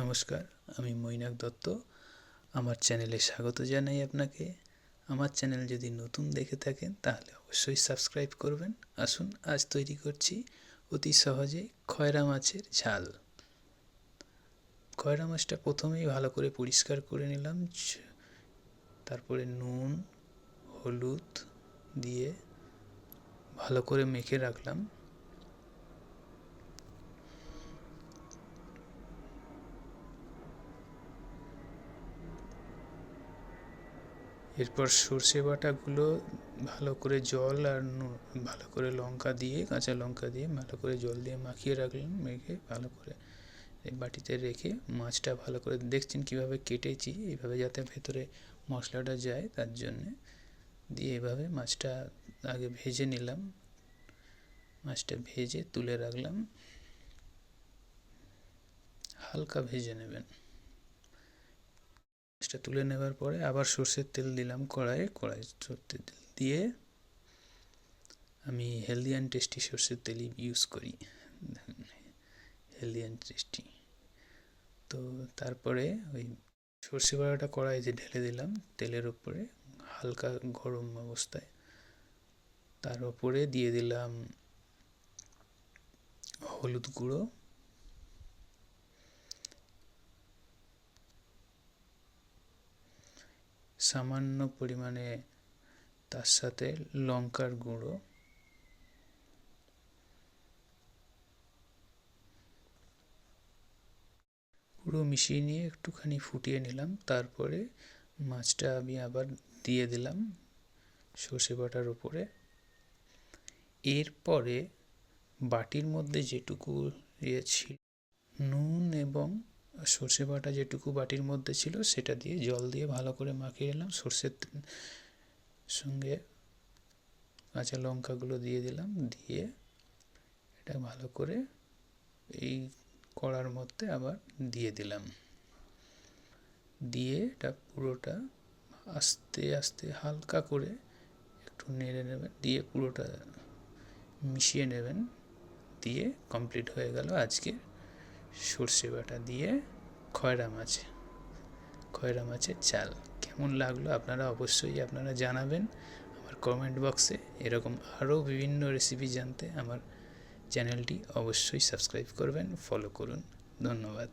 নমস্কার, আমি মৈনাক দত্ত। আমার চ্যানেলে স্বাগত জানাই আপনাকে। আমার চ্যানেল যদি নতুন দেখে থাকেন, তাহলে অবশ্যই সাবস্ক্রাইব করবেন। আসুন, আজ তৈরি করছি অতি সহজে খয়রা মাছের ঝাল। খয়রা মাছটা প্রথমেই ভালো করে পরিষ্কার করে নিলাম। তারপরে নুন, হলুদ দিয়ে ভালো করে মেখে রাখলাম। এরপর সর্ষে বাটাগুলো ভালো করে জল আর ভালো করে লঙ্কা দিয়ে, কাঁচা লঙ্কা দিয়ে ভালো করে জল দিয়ে মাখিয়ে রাখলাম, মেখে ভালো করে বাটিতে রেখে মাছটা ভালো করে দেখছেন কীভাবে কেটেছি, এভাবে যাতে ভেতরে মশলাটা যায় তার জন্যে দিয়ে এভাবে মাছটা আগে ভেজে নিলাম। মাছটা ভেজে তুলে রাখলাম। হালকা ভেজে নেবেন। মাছটা তুলে নেবার পরে আবার সর্ষের তেল দিলাম কড়াইয়ে। কড়াই সর্ষের তেল দিয়ে আমি হেলদি অ্যান্ড টেস্টি সর্ষের তেলই ইউজ করি। হেলদি অ্যান্ড টেস্টি তো তারপরে ওই সর্ষে বাড়াটা কড়াইতে ঢেলে দিলাম তেলের ওপরে হালকা গরম অবস্থায়। তার ওপরে দিয়ে দিলাম হলুদ গুঁড়ো। সামান্য পরিমাণে তার সাথে লঙ্কার গুঁড়ো। পুরো মিশিয়ে নিয়ে একটুখানি ফুটিয়ে নিলাম, তারপরে মাছটা আমি আবার দিয়ে দিলাম সর্ষে বাটার উপরে। এরপরে বাটির মধ্যে যেটুকু ইয়ে ছিল, নুন এবং সর্ষে বাটা যেটুকু বাটির মধ্যে ছিল সেটা দিয়ে জল দিয়ে ভালো করে মাখিয়ে নিলাম। সর্ষের সঙ্গে কাঁচা লঙ্কাগুলো দিয়ে দিলাম। দিয়ে এটা ভালো করে এই কড়ার মধ্যে আবার দিয়ে দিলাম। দিয়ে এটা পুরোটা আস্তে আস্তে হালকা করে একটু নেড়ে নেবেন। দিয়ে পুরোটা মিশিয়ে নেবেন। দিয়ে কমপ্লিট হয়ে গেল আজকে সর্ষে বাটা। দিয়ে খয়রা মাছ খয়রা মাছের চাল। কেমন লাগল আপনারা অবশ্যই আপনারা জানাবেন আমার কমেন্ট বক্সে এরকম আরও বিভিন্ন রেসিপি জানতে আমার চ্যানেলটি অবশ্যই সাবস্ক্রাইব করবেন ফলো করুন। ধন্যবাদ।